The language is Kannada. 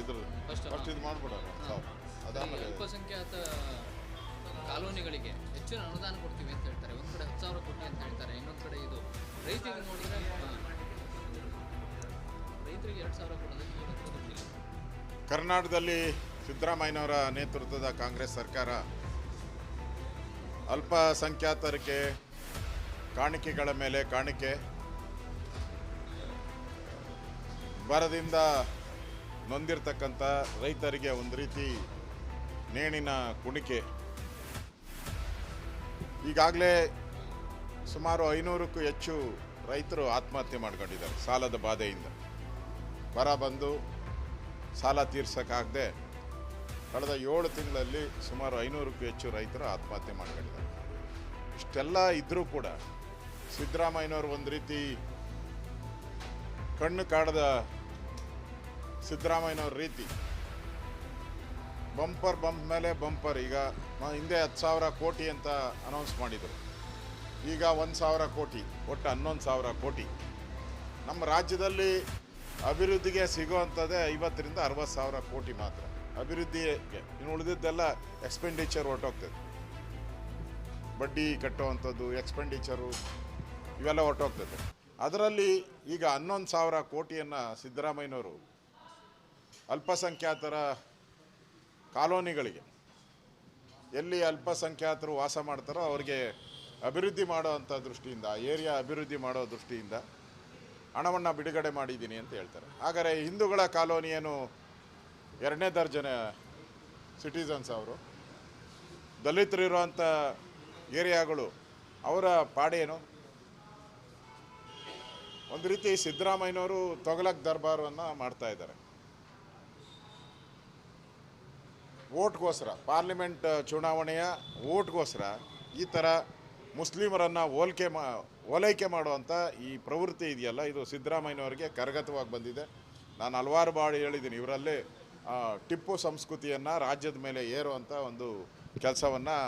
ಇದು ಅಲ್ಪಸಂಖ್ಯಾತ ಕಾಲೋನಿಗಳಿಗೆ ಹೆಚ್ಚಿನ ಅನುದಾನ ಕೊಡ್ತೀವಿ ಅಂತ ಹೇಳ್ತಾರೆ. ಒಂದು ಕಡೆ ಹತ್ತು ಸಾವಿರ ಕೋಟಿ ಅಂತ ಹೇಳ್ತಾರೆ. ಇನ್ನೊಂದು ಕಡೆ ಇದು ರೈತರಿಗೆ ನೋಡಿದ್ರೆ ರೈತರಿಗೆ ಎರಡು ಸಾವಿರ ಕೊಡೋದಕ್ಕೆ ಕರ್ನಾಟಕದಲ್ಲಿ ಸಿದ್ದರಾಮಯ್ಯನವರ ನೇತೃತ್ವದ ಕಾಂಗ್ರೆಸ್ ಸರ್ಕಾರ ಅಲ್ಪಸಂಖ್ಯಾತರಿಗೆ ಕಾಣಿಕೆಗಳ ಮೇಲೆ ಕಾಣಿಕೆ ಬರದಿಂದ ನೊಂದಿರ್ತಕ್ಕಂಥ ರೈತರಿಗೆ ಒಂದು ರೀತಿ ನೇಣಿನ ಕುಣಿಕೆ. ಈಗಾಗಲೇ ಸುಮಾರು ಐನೂರಕ್ಕೂ ಹೆಚ್ಚು ರೈತರು ಆತ್ಮಹತ್ಯೆ ಮಾಡ್ಕೊಂಡಿದ್ದಾರೆ ಸಾಲದ ಬಾಧೆಯಿಂದ. ಬರ ಬಂದು ಸಾಲ ತೀರ್ಸೋಕ್ಕಾಗದೆ ಕಳೆದ ಏಳು ತಿಂಗಳಲ್ಲಿ ಸುಮಾರು ಐನೂರಕ್ಕೂ ಹೆಚ್ಚು ರೈತರು ಆತ್ಮಹತ್ಯೆ ಮಾಡ್ಕೊಂಡಿದ್ದಾರೆ. ಇಷ್ಟೆಲ್ಲ ಇದ್ದರೂ ಕೂಡ ಸಿದ್ದರಾಮಯ್ಯನವರು ಒಂದು ರೀತಿ ಕಣ್ಣು ಕಾಡದ ಸಿದ್ದರಾಮಯ್ಯನವ್ರ ರೀತಿ. ಬಂಪರ್ ಬಂಪ್ ಮೇಲೆ ಬಂಪರ್. ಈಗ ಹಿಂದೆ ಹತ್ತು ಸಾವಿರ ಕೋಟಿ ಅಂತ ಅನೌನ್ಸ್ ಮಾಡಿದರು. ಈಗ ಒಂದು ಸಾವಿರ ಕೋಟಿ, ಒಟ್ಟು ಹನ್ನೊಂದು ಸಾವಿರ ಕೋಟಿ. ನಮ್ಮ ರಾಜ್ಯದಲ್ಲಿ ಅಭಿವೃದ್ಧಿಗೆ ಸಿಗುವಂಥದ್ದೇ ಐವತ್ತರಿಂದ ಅರವತ್ತು ಸಾವಿರ ಕೋಟಿ ಮಾತ್ರ. ಅಭಿವೃದ್ಧಿಗೆ, ಇನ್ನು ಉಳಿದಿದ್ದೆಲ್ಲ ಎಕ್ಸ್ಪೆಂಡಿಚರ್ ಹೊರಟೋಗ್ತದೆ. ಬಡ್ಡಿ ಕಟ್ಟುವಂಥದ್ದು ಎಕ್ಸ್ಪೆಂಡಿಚರು ಇವೆಲ್ಲ ಹೊರಟೋಗ್ತದೆ. ಅದರಲ್ಲಿ ಈಗ ಹನ್ನೊಂದು ಸಾವಿರ ಕೋಟಿಯನ್ನು ಸಿದ್ದರಾಮಯ್ಯನವರು ಅಲ್ಪಸಂಖ್ಯಾತರ ಕಾಲೋನಿಗಳಿಗೆ ಎಲ್ಲಿ ಅಲ್ಪಸಂಖ್ಯಾತರು ವಾಸ ಮಾಡ್ತಾರೋ ಅವ್ರಿಗೆ ಅಭಿವೃದ್ಧಿ ಮಾಡೋ ಅಂಥ ದೃಷ್ಟಿಯಿಂದ, ಏರಿಯಾ ಅಭಿವೃದ್ಧಿ ಮಾಡೋ ದೃಷ್ಟಿಯಿಂದ ಹಣವನ್ನು ಬಿಡುಗಡೆ ಮಾಡಿದ್ದೀನಿ ಅಂತ ಹೇಳ್ತಾರೆ. ಹಾಗಾದರೆ ಹಿಂದೂಗಳ ಕಾಲೋನಿಯನ್ನು ಎರಡನೇ ದರ್ಜನ ಸಿಟಿಸನ್ಸ್ ಅವರು. ದಲಿತರು ಇರುವಂಥ ಏರಿಯಾಗಳು ಅವರ ಪಾಡೇನು ಒಂದು ರೀತಿ ಸಿದ್ದರಾಮಯ್ಯನವರು ತೊಗಲಕ್ ದರ್ಬಾರವನ್ನು ಮಾಡ್ತಾ ಇದ್ದಾರೆ. ಓಟ್ಗೋಸ್ಕರ ಪಾರ್ಲಿಮೆಂಟ್ ಚುನಾವಣೆಯ ಓಟ್ಗೋಸ್ಕರ ಈ ಥರ ಮುಸ್ಲಿಮರನ್ನು ಹೋಲಿಕೆ ಮಾ, ಓಲೈಕೆ ಮಾಡುವಂಥ ಈ ಪ್ರವೃತ್ತಿ ಇದೆಯಲ್ಲ, ಇದು ಸಿದ್ದರಾಮಯ್ಯನವರಿಗೆ ಕರಗತವಾಗಿ ಬಂದಿದೆ. ನಾನು ಹಲವಾರು ಬಾಳು ಹೇಳಿದ್ದೀನಿ, ಇವರಲ್ಲಿ ಟಿಪ್ಪು ಸಂಸ್ಕೃತಿಯನ್ನು ರಾಜ್ಯದ ಮೇಲೆ ಏರುವಂಥ ಒಂದು ಕೆಲಸವನ್ನು